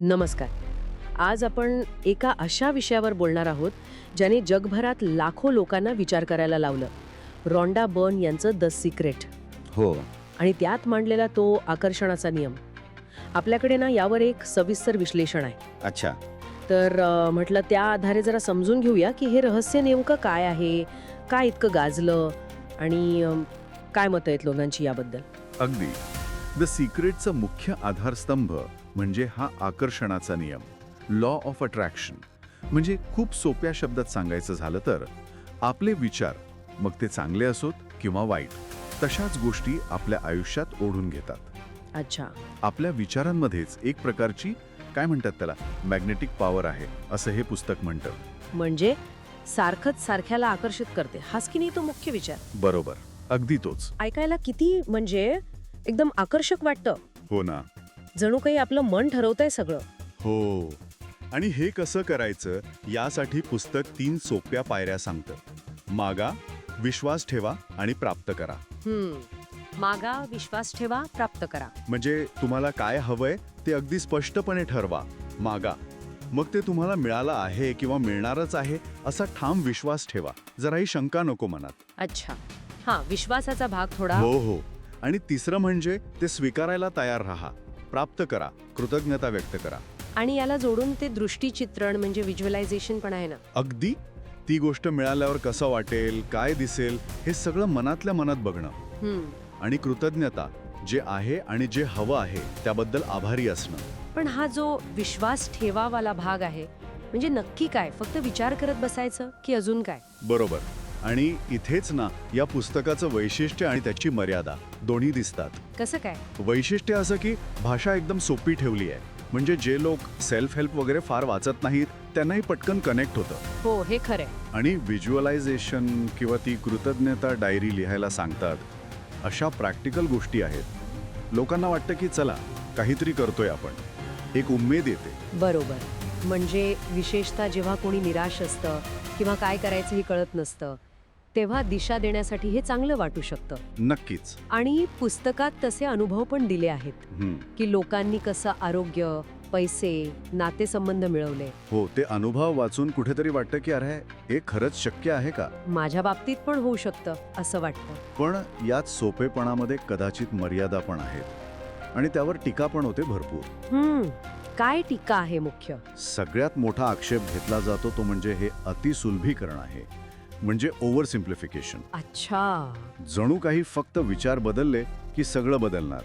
नमस्कार. आज आपण एका अशा विषयावर बोलणार आहोत ज्याने जगभरात लाखो लोकांना विचार करायला लावलं. रॉन्डा बर्न यांचं द सिक्रेट. हो. आणि त्यात मांडलेला तो आकर्षणाचा नियम. आपल्याकडे ना यावर एक सविस्तर विश्लेषण आहे. अच्छा. तर अ, म्हटलं त्या आधारे जरा समजून घेऊया की हे रहस्य नेमकं काय आहे काय इतकं गाजलं आणि काय मतं आहेत लोकांची याबद्दल? अगदी. द सिक्रेटचा मुख्य आधारस्तंभ म्हणजे हा आकर्षणाचा नियम. लॉ ऑफ अट्रॅक्शन म्हणजे खूप सोप्या शब्दात सांगायचं झालं तर आपले विचार मग ते चांगले असोत किंवा वाईट तशाच गोष्टी आपल्या आयुष्यात ओढून घेतात. अच्छा. आपल्या विचारांमध्येच एक प्रकारची काय म्हणतात त्याला मॅग्नेटिक पॉवर आहे असं हे पुस्तक म्हणतं. म्हणजे सारखंच सारख्याला आकर्षित करते. हाच की नाही तो मुख्य विचार? बरोबर. अगदी तोच. ऐकायला किती म्हणजे एकदम आकर्षक वाटतं. हो ना. जणू काही आपलं मन ठरवतंय सगळं. हो. आणि हे कसं करायचं यासाठी पुस्तक तीन सोप्या पायऱ्या सांगतं. मागा विश्वास ठेवा आणि प्राप्त करा. मागा विश्वास ठेवा प्राप्त करा. म्हणजे तुम्हाला काय हवंय ते अगदी स्पष्टपणे ठरवा. मागा. मग ते तुम्हाला मिळालं आहे किंवा मिळणारच आहे असा ठाम विश्वास ठेवा. जराही शंका नको मनात. अच्छा. हा विश्वासाचा भाग थोडा. हो हो. आणि तिसरं म्हणजे ते स्वीकारायला तयार राहा. प्राप्त करा कृतज्ञता व्यक्त करा. आणि याला जोडून ते दृष्टीचित्रण म्हणजे व्हिज्युअलायझेशन पण आहे ना? अगदी. ती गोष्ट मिळाल्यावर कसं वाटेल काय दिसेल हे सगळं मनातल्या मनात बघणं. हम्म. आणि कृतज्ञता जे आहे आणि जे हवं आहे त्याबद्दल आभारी असणं. पण हा जो विश्वास ठेवावाला भाग आहे म्हणजे नक्की काय? फक्त विचार करत बसायचं की अजून काय? बरोबर. आणि इथेच ना या पुस्तकाचं वैशिष्ट्य आणि त्याची मर्यादा दोन्ही दिसतात. कसं काय? वैशिष्ट्य असं की भाषा एकदम सोपी ठेवली आहे. म्हणजे जे लोक सेल्फ हेल्प वगैरे फार वाचत नाहीत त्यांनाही पटकन कनेक्ट होतं. हो हे खरंय आणि व्हिज्युअलायझेशन किंवा ती कृतज्ञता डायरी लिहायला सांगतात अशा प्रॅक्टिकल गोष्टी आहेत. लोकांना वाटतं की चला काहीतरी करतोय आपण. एक उमेद येते. बरोबर. म्हणजे विशेषतः जेव्हा कोणी निराश असतं किंवा काय करायचं हे कळत नसतं तेव्हा दिशा देण्यासाठी हे चांगलं वाटू शकतं. नक्कीच. आणि पुस्तकात तसे अनुभव पण दिले आहेत. की लोकांनी कसं आरोग्य पैसे नातेसंबंध मिळवले. हो ते अनुभव वाचून कुठेतरी वाटतं की अरे हे खरंच शक्य आहे का? माझ्या बाबतीत पण होऊ शकतं असं वाटतं. पण यात सोपेपणामध्ये कदाचित मर्यादा पण आहेत. आणि त्यावर टीका पण होते भरपूर. हम्म काय टीका आहे मुख्य? सगळ्यात मोठा आक्षेप घेतला जातो तो म्हणजे हे अतिसुलभीकरण आहे. म्हणजे ओव्हर सिम्प्लिफिकेशन अच्छा. जणू काही फक्त विचार बदलले की सगळं बदलणार.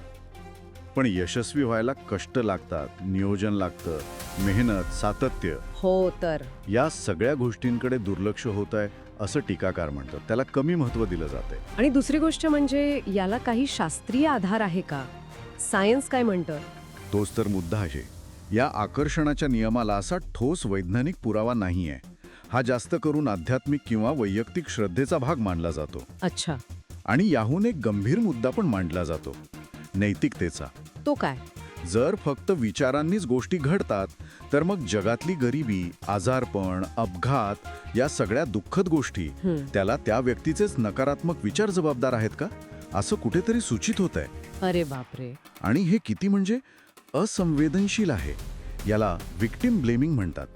पण यशस्वी व्हायला कष्ट लागतात नियोजन लागतं मेहनत सातत्य. हो तर. या सगळ्या गोष्टींकडे दुर्लक्ष होत आहे असं टीकाकार म्हणतात. त्याला कमी महत्त्व दिलं जाते आणि दुसरी गोष्ट म्हणजे याला काही शास्त्रीय आधार आहे का? सायन्स काय म्हणतं? तोच तर मुद्दा आहे. या आकर्षणाच्या नियमाला असा ठोस वैज्ञानिक पुरावा नाहीये. हा जास्त करून आध्यात्मिक किंवा वैयक्तिक श्रद्धेचा भाग मानला जातो. अच्छा. आणि याहून एक गंभीर मुद्दा पण मांडला जातो नैतिकतेचा. तो काय? जर फक्त विचारांनीच गोष्टी घडतात तर मग जगातली गरिबी आजारपण अपघात या सगळ्या दुःखद गोष्टी. त्याला त्या व्यक्तीचेच नकारात्मक विचार जबाबदार आहेत का? असं कुठेतरी सूचित होत आहे अरे बापरे. आणि हे किती म्हणजे? असंवेदनशील आहे. याला विक्टिम ब्लेमिंग म्हणतात.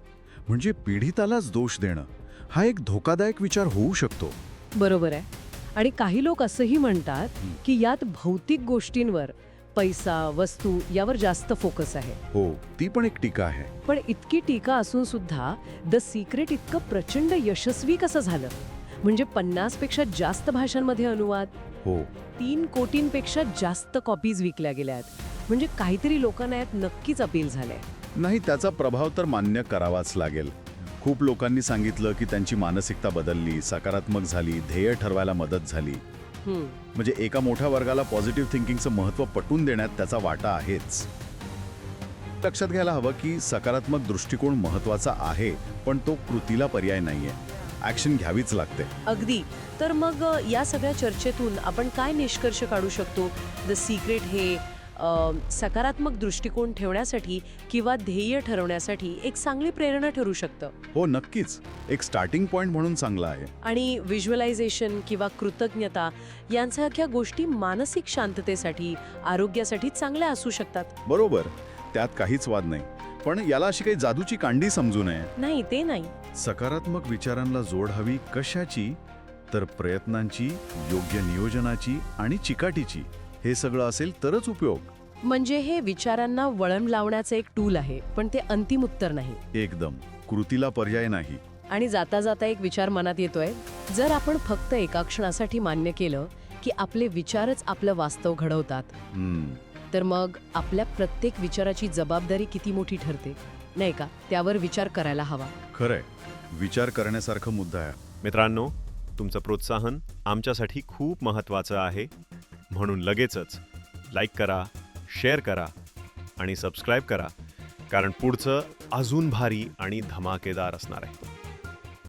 म्हणजे पीडितालाच दोष देणं हा एक धोकादायक विचार होऊ शकतो. बरोबर आहे. आणि काही लोक असंही म्हणतात की यात भौतिक गोष्टींवर पैसा वस्तू यावर जास्त फोकस आहे. हो ती पण एक टीका आहे. पण इतकी टीका असून सुद्धा द सिक्रेट इतकं प्रचंड यशस्वी कसं झालं? म्हणजे पन्नासपेक्षा जास्त भाषांमध्ये अनुवाद हो. तीन कोटींपेक्षा जास्त कॉपीज विकल्या गेल्या आहेत म्हणजे काहीतरी लोकांना यात नक्कीच अपील झालंय. नाही त्याचा प्रभाव तर मान्य करावाच लागेल. खूप लोकांनी सांगितलं की त्यांची मानसिकता बदलली सकारात्मक झाली ध्येय ठरवायला मदत झाली. म्हणजे एका मोठ्या वर्गाला पॉझिटिव्ह थिंकिंगचं महत्त्व पटवून देण्यात त्याचा वाटा आहेच. लक्षात घ्यायला हवं की सकारात्मक दृष्टिकोन महत्त्वाचा आहे पण तो कृतीला पर्याय नाहीये. ॲक्शन घ्यावीच लागते. अगदी. तर मग या सगळ्या चर्चेतून आपण काय निष्कर्ष काढू शकतो? द सिक्रेट हे सकारात्मक दृष्टिकोन ठेवण्यासाठी किंवा ध्येय ठरवण्यासाठी एक चांगली प्रेरणा ठरू शकतं. हो नक्कीच. एक स्टार्टिंग पॉईंट म्हणून चांगला आहे. आणि व्हिज्युअलायझेशन किंवा कृतज्ञता यांसारख्या गोष्टी मानसिक शांततेसाठी आरोग्यासाठी चांगल्या असू शकतात. बरोबर. त्यात काहीच वाद नाही. पण याला अशी काही जादूची कांडी समजू नये. नाही ते नाही. सकारात्मक विचारांना जोड हवी कशाची? तर प्रयत्नांची योग्य नियोजनाची आणि चिकाटीची. हे सगळं असेल तरच उपयोग. म्हणजे हे विचारांना वळण लावण्याचं एक टूल आहे पण ते अंतिम उत्तर नाही. एकदम. कृतीला पर्याय नाही. आणि जाता जाता एक विचार मनात येतोय जर आपण फक्त एका क्षणासाठी मान्य केलं की आपले विचारच आपलं वास्तव घडवतात तर मग आपल्या प्रत्येक विचाराची जबाबदारी किती मोठी ठरते नाही का? त्यावर विचार करायला हवा. खरंय. विचार करण्यासारखा मुद्दा आहे. मित्रांनो तुमचं प्रोत्साहन आमच्यासाठी खूप महत्त्वाचं आहे. म्हणून लगेचच लाईक करा शेअर करा आणि सबस्क्राईब करा कारण पुढचं अजून भारी आणि धमाकेदार असणार आहे.